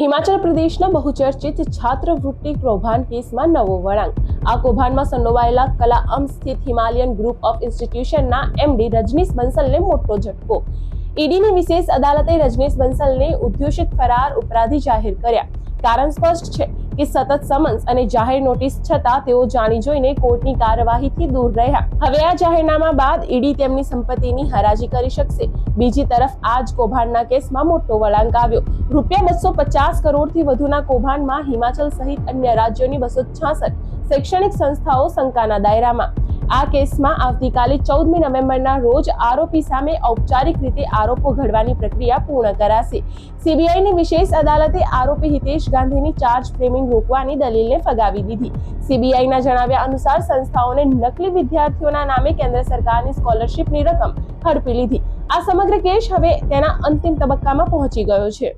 હિમાચલ પ્રદેશના બહુચર્ચિત છાત્રવૃત્તિ કૌભાંડ કેસમાં નવો વળાંક. આ કૌભાંડમાં સંડોવાયેલા કલાઅમ સ્થિત હિમાલયન ગ્રુપ ઓફ ઇન્સ્ટિટ્યુશનના એમડી રજનીશ બંસલને મોટો ઝટકો. ઈડીની વિશેષ અદાલતે રજનીશ બંસલને ઉદ્ઘોષિત ફરાર ઉપરાધી જાહેર કર્યા. કારણ સ્પષ્ટ છે કે સતત સમન્સ અને જાહેર નોટિસ છતાં તેઓ જાણી જોઈને કોર્ટની કાર્યવાહીથી દૂર રહ્યા. હવે આ જાહેરનામા બાદ ઈડી તેમની સંપત્તિની હરાજી કરી શકશે. બીજી તરફ આ જ કૌભાંડના કેસમાં મોટો વળાંક આવ્યો. રૂપિયા બસો પચાસ કરોડથી વધુના કૌભાંડમાં હિમાચલ સહિત અન્ય રાજ્યોની બસો છાસઠ શૈક્ષણિક સંસ્થાઓ શંકાના દાયરામાં. આ કેસમાં આવતીકાલે ચૌદમી નવેમ્બરના રોજ આરોપી સામે ઔપચારિક રીતે આરોપો ઘડવાની પ્રક્રિયા પૂર્ણ કરાશે. સીબીઆઈની વિશેષ અદાલતે આરોપી હિતેશ ગાંધીની ચાર્જ ફ્રેમિંગ રોકવાની દલીલને ફગાવી દીધી. સીબીઆઈના જણાવ્યા અનુસાર સંસ્થાઓને નકલી વિદ્યાર્થીઓના નામે કેન્દ્ર સરકારની સ્કોલરશીપની રકમ હડપી લીધી. આ સમગ્ર કેસ હવે તેના અંતિમ તબક્કામાં પહોંચી ગયો છે.